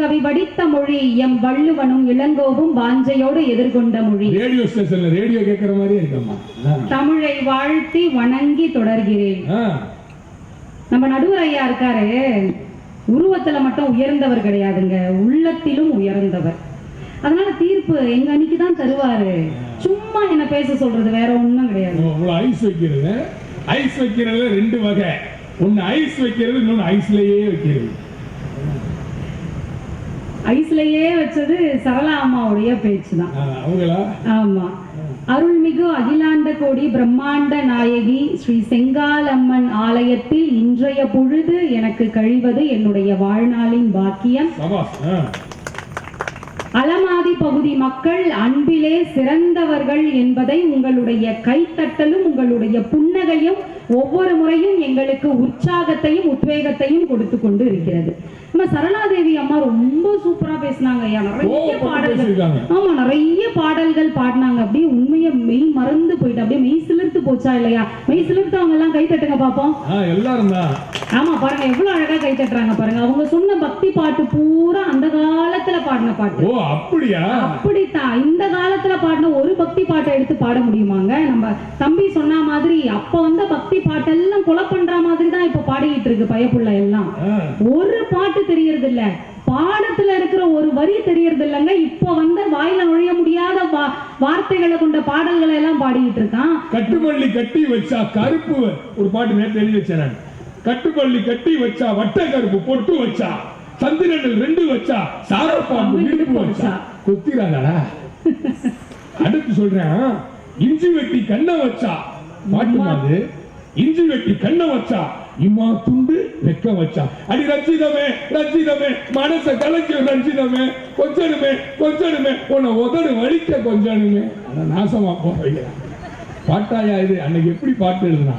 கவி வடித்த மொழி எம் வள்ளுவனும் இளங்கோவும் வாஞ்சையோடு எதிர்கொண்ட மொழி. ரேடியோ ஸ்டேஷன்ல ரேடியோ கேட்கற மாதிரியே இருக்கம்மா. தமிழை வாழ்த்தி வணங்கி தொடர்கிறேன். நம்ம நடுவர் ஐயா இருக்காரு. உருவத்துல மட்டும் உயர்ந்தவர் கிடையாதுங்க. உள்ளத்திலும் உயர்ந்தவர். அதனால தீர்ப்பு எங்க அன்னைக்கு தான் தருவாரு. சும்மா என்ன பேச சொல்றது வேற ஒண்ணும் கிடையாது. ஐஸ் வைக்கிறது ஐஸ் வைக்கிறதுல ரெண்டு வகை. ஒன்னு ஐஸ் வைக்கிறது இன்னொன்னு ஐஸ்லயே வைக்கிறது. ஐஸ்லயே வச்சது சரளா அம்மாவுடைய பேச்சு தான் ஆமா. அருள்மிகு அகிலாண்ட கோடி பிரம்மாண்ட நாயகி ஸ்ரீ செங்காலம்மன் ஆலயத்தில் இன்றைய பொழுது எனக்கு கழிவது என்னுடைய வாழ்நாளின் பாக்கியம். அலமாதி பகுதி மக்கள் அன்பிலே சிறந்தவர்கள் என்பதை உங்களுடைய கைத்தட்டலும் உங்களுடைய புன்னகையும் ஒவ்வொரு முறையும் எங்களுக்கு உற்சாகத்தையும் உத்வேகத்தையும் கொடுத்து கொண்டு இருக்கிறது நம்ம சரளாதேவி அம்மா ரொம்ப சூப்பரா பேசினாங்க ஐயா. நிறைய பாடல்கள். ஆமா நிறைய பாடல்கள் பாடினாங்க. அப்படியே உண்மையை மெய் மறந்து போயிட்டு அப்படியே மெய் சிலிர்த்து போச்சா இல்லையா? மெய் சிலிர்த்தவங்க எல்லாம் கை தட்டுங்க பாப்போம். ஆ எல்லாரும் ஆமா பாருங்க எவ்வளவு அழகா கை தட்டுறாங்க பாருங்க. அவங்க சொன்ன பக்தி பாட்டு பூரா அந்த காலத்துல பாடின பாட்டு. ஓ அப்படியா? அப்படித்தான் இந்த காலத்துல பாடின ஒரு பக்தி பாட்டை எடுத்து பாட முடியுமாங்க? நம்ம தம்பி சொன்ன மாதிரி அப்ப வந்த பக்தி பாட்டெல்லாம் கொலை பண்ற மாதிரி தான் இப்ப பாடிக்கிட்டு இருக்கு பயப்புள்ள எல்லாம். ஒரு பாட்டு தெரியறது இல்ல பாடத்துல இருக்கிற ஒரு வரி தெரியறது இல்லைங்க இப்ப வந்த வாயில நுழைய முடியாத வார்த்தைகளை கொண்ட பாடல்களை எல்லாம் பாடிக்கிட்டு இருக்கான். கட்டுமல்லி கட்டி வச்சா கருப்பு ஒரு பாட்டு நேற்று எழுதி வச்சேன் கட்டுமல்லி கட்டி வச்சா வட்ட கருப்பு பொட்டு வச்சா சந்திரனில் ரெண்டு வச்சா சாரப்பாம்பு விடுப்பு வச்சா. குத்திராதடா. அடுத்து சொல்றேன் இஞ்சி வெட்டி கண்ணை வச்சா. பாட்டு மாதிரி இஞ்சி வெட்டி கண்ணை வச்சா இம்மா துண்டு வெக்க வச்சா. அடி ரஞ்சிதமே ரஞ்சிதமே மனச கலைக்கும் ரஞ்சிதமே கொஞ்சனுமே கொஞ்சனுமே உன்னை உதடு வலிக்க கொஞ்சனுமே. நாசமா போறீங்க. பாட்டாயா இது? அன்னைக்கு எப்படி பாட்டு எழுதுனா?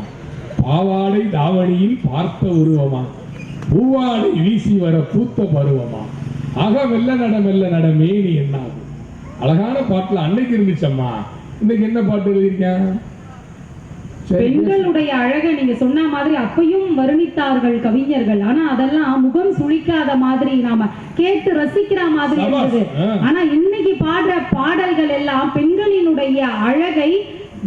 பாவாடை தாவணியில் பார்த்த உருவமா? பூவாடை வீசி வர பூத்த பருவமா? ஆக மெல்ல நட மெல்ல நட மேனி என்னாகும்? அழகான பாட்டுல அன்னைக்கு இருந்துச்சம்மா. இன்னைக்கு என்ன பாட்டு எழுதியிருக்கேன் பெண்களுடைய அழகை நீங்க சொன்ன மாதிரி அப்பையும் வருணித்தார்கள் கவிஞர்கள். ஆனா அதெல்லாம் முகம் சுளிக்காத மாதிரி நாம கேட்டு ரசிக்கிற மாதிரி. இருந்தது. ஆனா இன்னைக்கு பாடுற பாடல்கள் எல்லாம் பெண்களினுடைய அழகை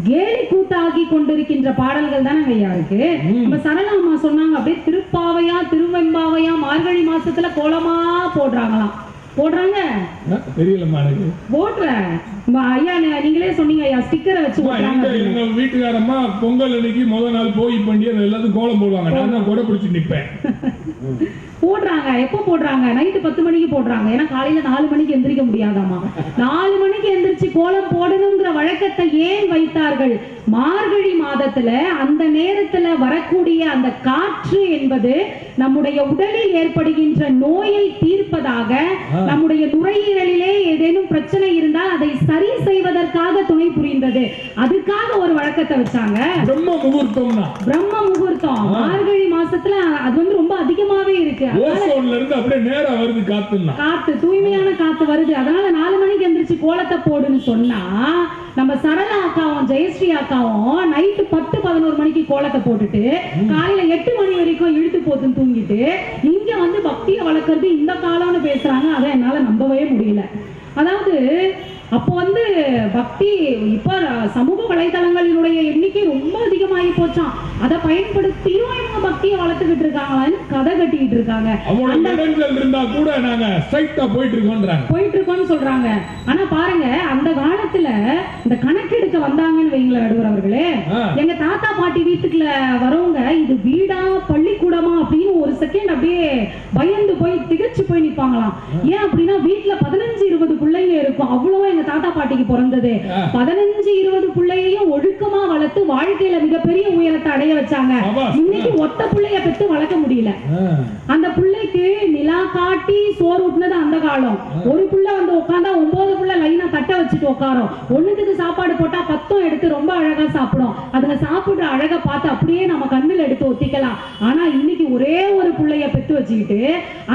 கேலி கூத்தாக்கி கொண்டிருக்கின்ற பாடல்கள் தானே ஐயா இருக்கு. நம்ம சரளாமா சொன்னாங்க அப்படியே திருப்பாவையா திருவெம்பாவையா மார்கழி மாசத்துல கோலமா போடுறாங்களாம். போடுறாங்க? ஆ, தெரியலம்மா எனக்கு. போடுறேன் ம- ஐயா நீ- நீங்களே சொன்னீங்க ஐயா ஸ்டிக்கரை வச்சு அம்மா, போடுறாங்க எங்க எங்க வீட்டுக்காரம்மா பொங்கல் அன்னைக்கு முத நாள் போய் பண்ணி அது எல்லாத்துக்கும் கோலம் போடுவாங்க. நான் தான் கொடை பிடிச்சி நிப்பேன். போடுறாங்க எப்போ போடுறாங்க? நைட்டு பத்து மணிக்கு போடுறாங்க. ஏன்னா காலையில நாலு மணிக்கு எந்திரிக்க முடியாதாமா நாலு மணிக்கு எந்திரிச்சு கோலம் போடணுங்கிற வழக்கத்தை ஏன் வைத்தார்கள்? மார்கழி மாதத்துல அந்த நேரத்துல வரக்கூடிய அந்த காற்று என்பது நம்முடைய உடலில் ஏற்படுகின்ற நோயை தீர்ப்பதாக நம்முடைய நுரையீரலிலே ஏதேனும் பிரச்சனை இருந்தால் அதை சரி செய்வதற்காக துணை புரிந்தது. அதுக்காக ஒரு வழக்கத்தை வச்சாங்க. பிரம்ம முகூர்த்தம்னா. பிரம்ம முகூர்த்தம். மார்கழி மாசத்துல அது வந்து ரொம்ப அதிகமாவே இருக்கு. காத்து தூய்மையான காத்து வருது. அதனால நாலு மணிக்கு எந்திரிச்சு கோலத்தை போடுன்னு சொன்னா நம்ம சரளா அக்காவும் ஜெயஸ்ரீ அக்காவும் நைட்டு பத்து பதினோரு மணிக்கு கோலத்தை போட்டுட்டு காலையில எட்டு மணி வரைக்கும் இழுத்து போத்துன்னு தூங்கிட்டு இங்க வந்து பக்தியை வளர்க்கறது இந்த காலம்னு பேசுறாங்க. அதை என்னால நம்பவே முடியல. அதாவது அப்போ வந்து பக்தி இப்ப சமூக வலைதளங்களினுடைய எண்ணிக்கை ரொம்ப அதிகமாகி போச்சாம். அதை பயன்படுத்தியும் இவங்க பக்தியை வளர்த்துக்கிட்டு இருக்காங்களான்னு கதை கட்டிக்கிட்டு இருக்காங்க. இடங்கள் இருந்தா கூட நாங்க ஸ்ட்ரைட்டா போயிட்டு இருக்கோன்றாங்க போயிட்டு இருக்கோம்னு சொல்றாங்க. ஆனா பாருங்க அந்த காலத்துல இந்த கணக்கெடுக்க வந்தாங்கன்னு வைங்களேன் நடுவர் அவர்களே. எங்க தாத்தா பாட்டி வீட்டுக்குள்ள வரவங்க இது வீடா பள்ளிக்கூடமா அப்படின்னு ஒரு செகண்ட் அப்படியே பயந்து போய் திகச்சு போய் நிப்பாங்களாம். ஏன் அப்படின்னா வீட்டுல பதினஞ்சு இருபது பிள்ளைங்க இருக்கும். அவ்வளவு எங்க தாத்தா பாட்டிக்கு பிறந்தது. பதினஞ்சு இருபது பிள்ளையையும் ஒழுக்கமா வளர்த்து வாழ்க்கையில மிகப்பெரிய உயரத்தை அடைய வச்சாங்க. இன்னைக்கு ஒத்த பிள்ளைய பெத்து வளர்க்க முடியல. அந்த பிள்ளைக்கு நிலா காட்டி சோறு ஊட்டினது அந்த காலம். ஒரு புள்ள வந்து உட்காந்தா ஒன்பது புள்ள லைனா தட்ட வச்சுட்டு உட்காரும். ஒண்ணுத்துக்கு சாப்பாடு போட்டா பத்தும் எடுத்து ரொம்ப அழகா சாப்பிடும். அதுங்க சாப்பிடுற அழகை பார்த்து அப்படியே நம்ம கண்ணுல எடுத்து ஒத்திக்கலாம். ஆனா இன்னைக்கு ஒரே ஒரு புள்ளைய பெத்து வச்சுக்கிட்டு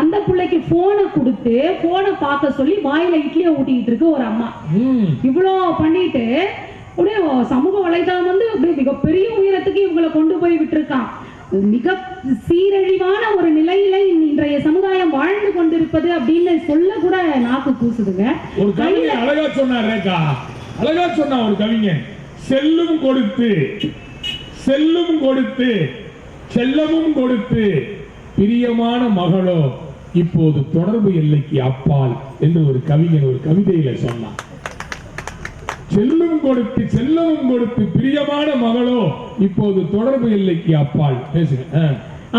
அந்த பிள்ளைக்கு போனை கொடுத்து போனை பார்க்க சொல்லி வாயில இட்லியை ஊட்டிக்கிட்டு இருக்கு ஒரு அம்மா. இவ்வளோ பண்ணிட்டு அப்படியே சமூக வலைதளம் வந்து அப்படியே மிகப்பெரிய உயரத்துக்கு இவங்களை கொண்டு போய் விட்டுருக்கான். மிக சீரழிவான ஒரு நிலையில இன்றைய சமுதாயம் வாழ்ந்து கொண்டிருப்பது அப்படின்னு சொல்ல கூட நாக்கு கூசுதுங்க. ஒரு கவிஞன் அழகா சொன்னார் ரேகா. அழகா சொன்னா ஒரு கவிஞன் செல்லும் கொடுத்து செல்லும் கொடுத்து செல்லமும் கொடுத்து பிரியமான மகளோ இப்போது தொடர்பு எல்லைக்கு அப்பால் என்று ஒரு கவிஞன் ஒரு கவிதையில சொன்னான். செல்லும் கொடுத்து செல்லமும் கொடுத்து பிரியமான மகளோ இப்போது தொடர்பு எல்லைக்கு அப்பால். பேசுங்க.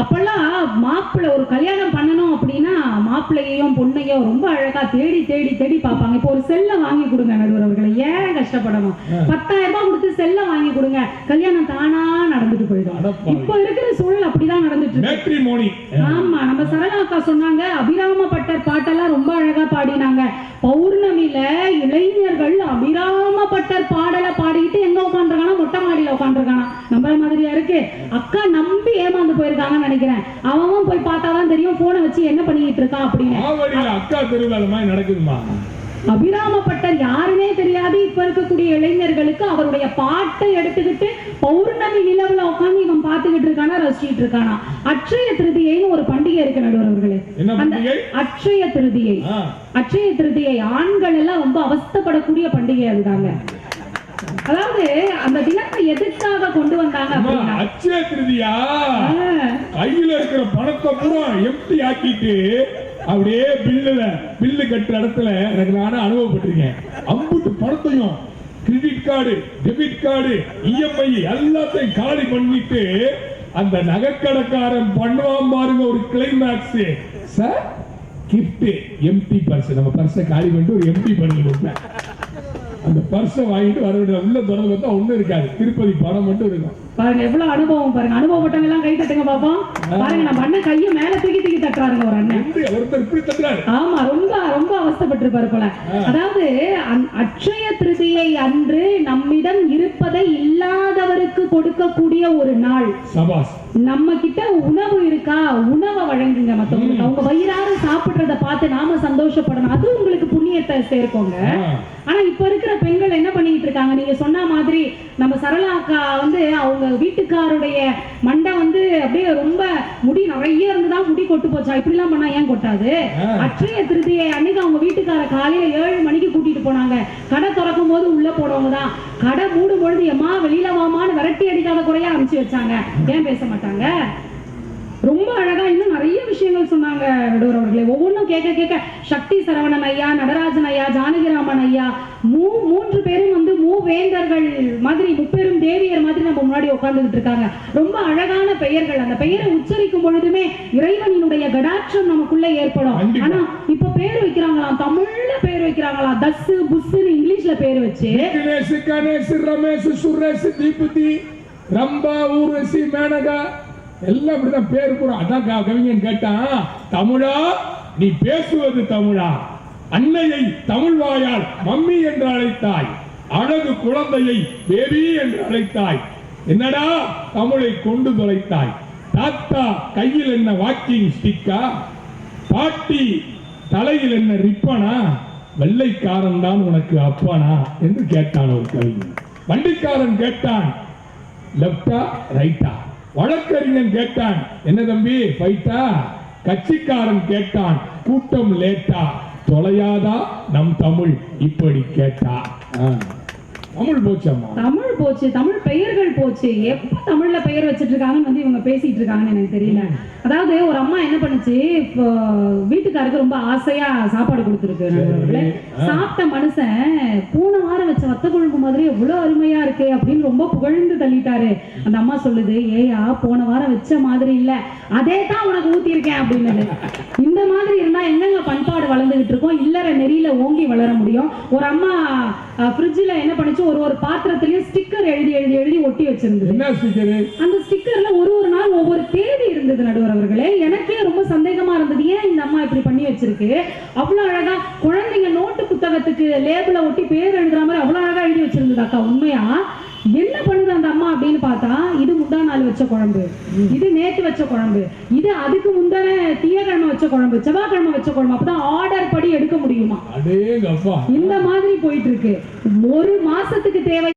அப்பெல்லாம் மாப்பிள்ளை ஒரு கல்யாணம் பண்ணணும் அப்படின்னா மாப்பிள்ளையையும் பொண்ணையும் ரொம்ப அழகா தேடி தேடி தேடி பார்ப்பாங்க. இப்போ ஒரு செல்லை வாங்கி கொடுங்க நடுவர்களை ஏன் கஷ்டப்படணும். பத்தாயிரம் ரூபாய் கொடுத்து செல்லை வாங்கி கொடுங்க. கல்யாணம் தானா நடந்துட்டு போயிடும். இப்போ இருக்கிற சூழல் அப்படிதான் நடந்துட்டு இருக்கு. ஆமா நம்ம சரளா அக்கா சொன்னாங்க அபிராம பட்டர் பாட்டெல்லாம் ரொம்ப அழகா பாடினாங்க. பௌர்ணமியில இளைஞர்கள் அபிராம பட்டர் பாடலை பாடிக்கிட்டு எங்க உட்காந்துருக்கானா மொட்டை மாடியில உட்காந்துருக்கானா நம்புற மாதிரியா இருக்கு. அக்கா நம்பி ஏமாந்து போயிருக்காங்கன்னு நினைக்கிறேன். அவன் போய் பார்த்தாதான் தெரியும் போனை வச்சு என்ன பண்ணிக்கிட்டு இருக்கான் அப்படின்னு. அக்கா தெருவில் அது மாதிரி நடக்குதுமா? அபிராம பட்டர் யாருன்னே தெரியாது. இப்ப இருக்கக்கூடிய இளைஞர்களுக்கு அவருடைய பாட்டை எடுத்துக்கிட்டு பௌர்ணமி நிலவுல உட்காந்து இவன் பார்த்துக்கிட்டு இருக்கானா ரசிச்சிட்டு இருக்கானா? அட்சய திருதியைன்னு ஒரு பண்டிகை இருக்கு நடுவர் அவர்களே. அந்த அட்சய திருதியை. அட்சய திருதியை ஆண்கள் எல்லாம் ரொம்ப அவஸ்தைப்படக்கூடிய பண்டிகை அதுதாங்க. அதாவது அந்த தினத்தை எதுக்காக கொண்டு வந்தாங்க அட்சய திருதியா கையில இருக்கிற பணத்தை பூரா எம்டி ஆக்கிட்டு அப்படியே பில்லுல பில்லு கட்டுற இடத்துல எனக்கு நானே அனுபவப்பட்டிருக்கேன். அம்புட்டு பணத்தையும் credit card debit card EMI எல்லாத்தையும் காலி பண்ணிட்டு அந்த நகைக்கடைக்காரன் பண்ணுவான் பாருங்க ஒரு climax sir gift empty purse நம்ம பர்ஸை காலி பண்ணிட்டு ஒரு எம்டி பண்ணி கொடுப்பேன் அந்த பர்ஸை வாங்கிட்டு வர வேண்டிய உள்ள திறந்து பார்த்தா ஒண்ணும் இருக்காது. திருப்பதி பணம் மட்டும் இருக்கும். பாருங்க எவ்வளவு அனுபவம் பாருங்க. அனுபவப்பட்டவங்க எல்லாம் கை தட்டுங்க பாப்போம் பாருங்க நம்ம அண்ணன் கையை மேல தூக்கி தூக்கி தட்டுறாருங்க ஒரு அண்ணன். ஒருத்தர் இப்படி தட்டுறாரு. ஆமா ரொம்ப ரொம்ப அவஸ்தைப்பட்டிருப்பாரு போல. அதாவது அட்சய திருதியை அன்று நம்மிடம் இருப்பதை இல்லாதவருக்கு கொடுக்கக்கூடிய ஒரு நாள். சபாஸ் நம்ம கிட்ட உணவு இருக்கா? உணவை வழங்குங்க மத்தவங்களுக்கு அவங்க வயிறார சாப்பிடுறத பார்த்து நாம சந்தோஷப்படணும். அது உங்களுக்கு புண்ணியத்தை சேர்க்கோங்க. ஆனா இப்ப இருக்கிற பெண்கள் என்ன பண்ணிட்டு இருக்காங்க? நீங்க சொன்ன மாதிரி நம்ம சரளா அக்கா வந்து அவங்க வீட்டுக்காருடைய மண்டை வந்து அப்படியே ரொம்ப முடி நிறைய இருந்துதான் முடி கொட்டு போச்சா? இப்படி எல்லாம் பண்ணா ஏன் கொட்டாது. அட்சய திருதியை அன்னைக்கு அவங்க வீட்டுக்கார காலையில ஏழு மணிக்கு கூட்டிட்டு போனாங்க. கடை திறக்கும் போது உள்ள போறவங்க தான். கடை மூடும் பொழுது எம்மா வெளியில வாமான்னு விரட்டி அடிக்காத குறையா அனுப்பிச்சு வச்சாங்க. ஏன் பேச மாட்டாங்க ரொம்ப அழகா இன்னும் நிறைய விஷயங்கள் சொன்னாங்க நடுவர் அவர்களே. ஒவ்வொன்றும் கேட்க கேட்க சக்தி சரவணன் ஐயா நடராஜன் ஐயா ஜானகிராமன் ஐயா மூ மூன்று பேரும் வந்து மூவேந்தர்கள் மாதிரி முப்பெரும் தேவியர் மாதிரி நம்ம முன்னாடி உட்கார்ந்துகிட்டு இருக்காங்க. ரொம்ப அழகான பெயர்கள். அந்த பெயரை உச்சரிக்கும் பொழுதுமே இறைவனினுடைய கடாட்சம் நமக்குள்ள ஏற்படும். ஆனா இப்ப பேர் வைக்கிறாங்களாம். தமிழ்ல பேர் வைக்கிறாங்களாம் தஸ் புஸ்ன்னு இங்கிலீஷ்ல பேர் வச்சு விக்னேஷ் கணேஷ் ரமேஷ் சுரேஷ் தீபதி. ரம்பா ஊர்வசி மேனகா எல்லாம் இப்படிதான் பேர் கூட அதான் கவிஞன் கேட்டான் தமிழா நீ பேசுவது தமிழா. அன்னையை தமிழ் வாயால் மம்மி என்று அழைத்தாய். அழகு குழந்தையை பேபி என்று அழைத்தாய். என்னடா தமிழை கொண்டு தொலைத்தாய்? தாத்தா கையில் என்ன வாக்கிங் ஸ்டிக்கா? பாட்டி தலையில் என்ன ரிப்பனா? வெள்ளைக்காரன் தான் உனக்கு அப்பானா? என்று கேட்டான் ஒரு கவிஞன். வண்டிக்காரன் கேட்டான் லெப்டா ரைட்டா வழக்கறிஞன் கேட்டான் என்ன தம்பி ஃபைட்டா கட்சிக்காரன் கேட்டான் கூட்டம் லேட்டா தொலையாதா நம் தமிழ்? இப்படி கேட்டா தமிழ் போச்சம்மா தமிழ் போச்சு தமிழ் பெயர்கள் போச்சு. எப்ப தமிழ்ல பெயர் வச்சிட்டு இருக்காங்கன்னு வந்து இவங்க பேசிட்டு இருக்காங்கன்னு எனக்கு தெரியல. அதாவது ஒரு அம்மா என்ன பண்ணுச்சு வீட்டுக்காருக்கு ரொம்ப ஆசையா சாப்பாடு கொடுத்துருக்கு. சாப்பிட்ட மனுஷன் போன வாரம் வச்ச வத்த குழம்பு மாதிரி எவ்வளவு அருமையா இருக்கு அப்படின்னு ரொம்ப புகழ்ந்து தள்ளிட்டாரு. அந்த அம்மா சொல்லுது ஏயா போன வாரம் வச்ச மாதிரி இல்ல. அதே தான் உனக்கு ஊத்தியிருக்கேன் அப்படின்னு இந்த மாதிரி இருந்தா எங்கெங்க பண்பாடு வளர்ந்துகிட்டு இருக்கோம்? இல்லற நெறியில ஓங்கி வளர முடியும். ஒரு அம்மா ஃப்ரிட்ஜில் என்ன பண்ணுச்சு? ஒரு ஒரு பாத்திரத்திலயும் ஸ்டிக்கர் எழுதி எழுதி எழுதி ஒட்டி வச்சிருந்தது. அந்த ஸ்டிக்கர்ல ஒரு ஒரு நாள் ஒவ்வொரு தேதி இருந்தது நடுவர் அவர்களே. எனக்கே ரொம்ப சந்தேகமா இருந்தது. ஏன் இந்த அம்மா இப்படி பண்ணி வச்சிருக்கு? அவ்வளவு அழகா குழந்தைங்க நோட்டு புத்தகத்துக்கு லேபிள ஒட்டி பேர் எழுதுற மாதிரி அவ்வளவு அழகா எழுதி வச்சிருந்தது அக்கா. உண்மையா? என்ன பண்ணுது அந்த அம்மா அப்படின்னு பார்த்தா இது முந்தா நாள் வச்ச குழம்பு. இது நேத்து வச்ச குழம்பு. இது அதுக்கு முந்தான தியக்கிழமை வச்ச குழம்பு செவ்வாய்க்கிழமை வச்ச குழம்பு. அப்பதான் ஆர்டர் படி எடுக்க முடியுமா? இந்த மாதிரி போயிட்டு இருக்கு. ஒரு மாசத்துக்கு தேவை